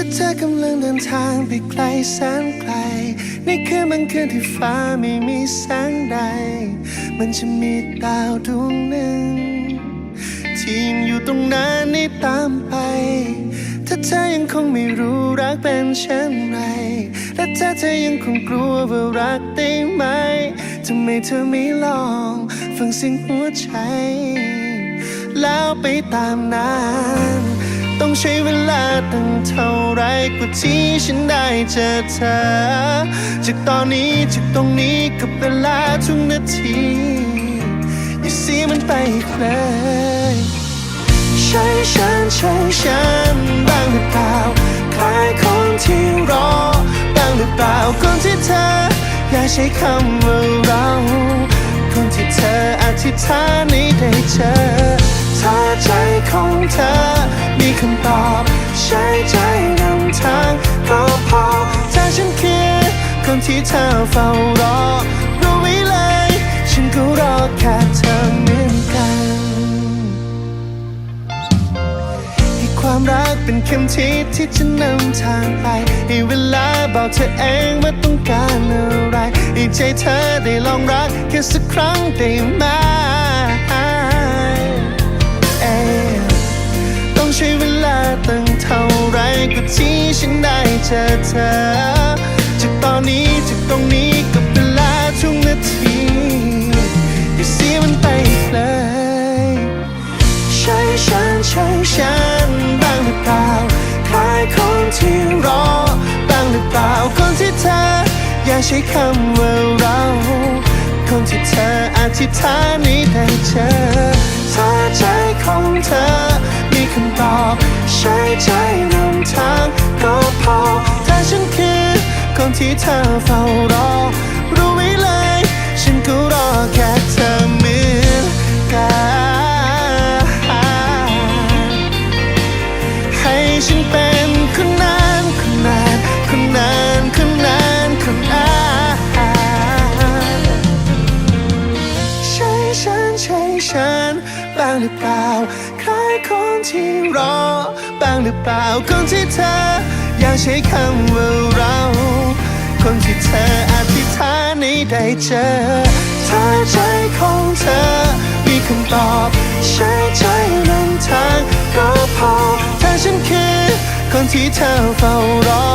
ถ้าเธอกำลังเดินทางไปไกลแสนไกล ในคืนบางคืนที่ฟ้าไม่มีแสงใด มันจะมีดาวดวงหนึ่ง ที่ยังอยู่ตรงนั้นให้ตามไป ถ้าเธอยังคงไม่รู้รักเป็นเช่นไร และถ้าเธอยังคงกลัวว่ารักได้ไหมทำไมเธอไม่ลองฟังเสียงหัวใจ แล้วไปตามนั้น ต้องใช้เวลาตั้งเท่าไรกว่าที่ฉันได้เจอเธอ จากตอนนี้จากตรงนี้กับเวลาทุกนาที อย่าเสียมันไปอีกเลยใช่ฉันใช่ฉันบ้างหรือเปล่าคล้ายคนที่รอบ้างหรือเปล่าคนที่เธอ อยากใช้คำว่าเรา คนที่เธออธิษฐานให้ได้ ใช้ใจนำทางก็พอถ้าฉันคือคนที่เธอเฝ้ารอรู้ไว้เลย ฉันก็รอแค่เธอเหมือนกันให้ความรักเป็นเข็มทิศที่จะนำทางไปให้เวลาบอกเธอเองว่าต้องการอะไรให้ใจเธอได้ลองรักแค่สักครั้งได้ไหม ฉันได้เจอเธอ จากตอนนี้จากตรงนี้กับเวลาทุกนาทีอย่าเสียมันไปอีกเลยใช่ฉันใช่ฉันบ้างหรือเปล่าคล้ายคนที่รอบ้างหรือเปล่าคนที่เธอ อย่าใช้คำว่าเราคนที่เธออธิษฐานให้ได้เจอถ้าใจของเธอมีคำตอบใช้ใจนำทา ที่เธอเฝ้ารอรู้ไหม ฉันบ้างหรือเปล่า ใคล้ายคนที่รอ บ้างหรือเปล่า คนที่เธอ อยากใช้คำว่าเรา คนที่เธออธิษฐานให้ได้เจอถ้าใจของเธอ มีคำตอบ ใช้ใจนำทางก็พอถ้าฉันคือ คนที่เธอเฝ้ารอ